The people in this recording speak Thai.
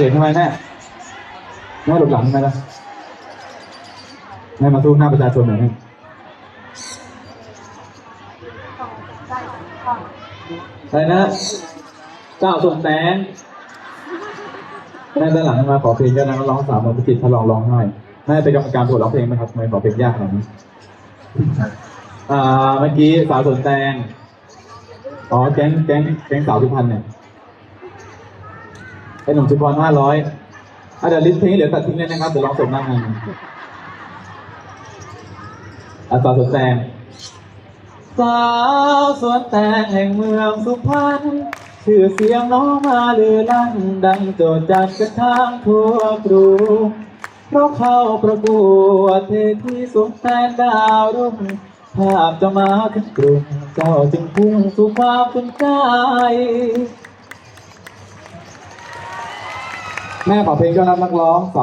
ขินทำไมแม่แม่หลบหลังทำไมล่ะแม่มาสู้หน้าประชาชนหน่อยแม่อะไรนะ เจ้าส่วนแตงแม่ด้านหลังมาขอเพลงก็นักร้องสาวมาพิจิตรทดลองร้องไห้แม่เป็นกรรมการตรวจร้องเพลงไหมครับทำไมขอเพลงยากขนาดนี้อ่าเมื่อกี้สาวสวนแตงอ๋อแก๊งแก๊งแก๊งสาวสุพรรณเนี่ย ไอ้หนุ่มชุมพรห้าร้อยอะเดี๋ยวลิสต์เพลงเหลือตัดทิ้งเลยนะครับ เดี๋ยวลองส่งหน้างานอาสาวสวนแตงสาวสวนแตงแห่งเมืองสุพรรณชื่อเสียงน้องมาเลือลั่นดังโจดจัดกันทางทั่วกรุงเพราะเข้าประกวดเทพีสวนแตงดาวรุ่งภาพจะมาขึ้นกรุงเจ้าจึงพุ่งสู่ความเป็นใจ แม่ขอเพลงยอดนักร้องสาว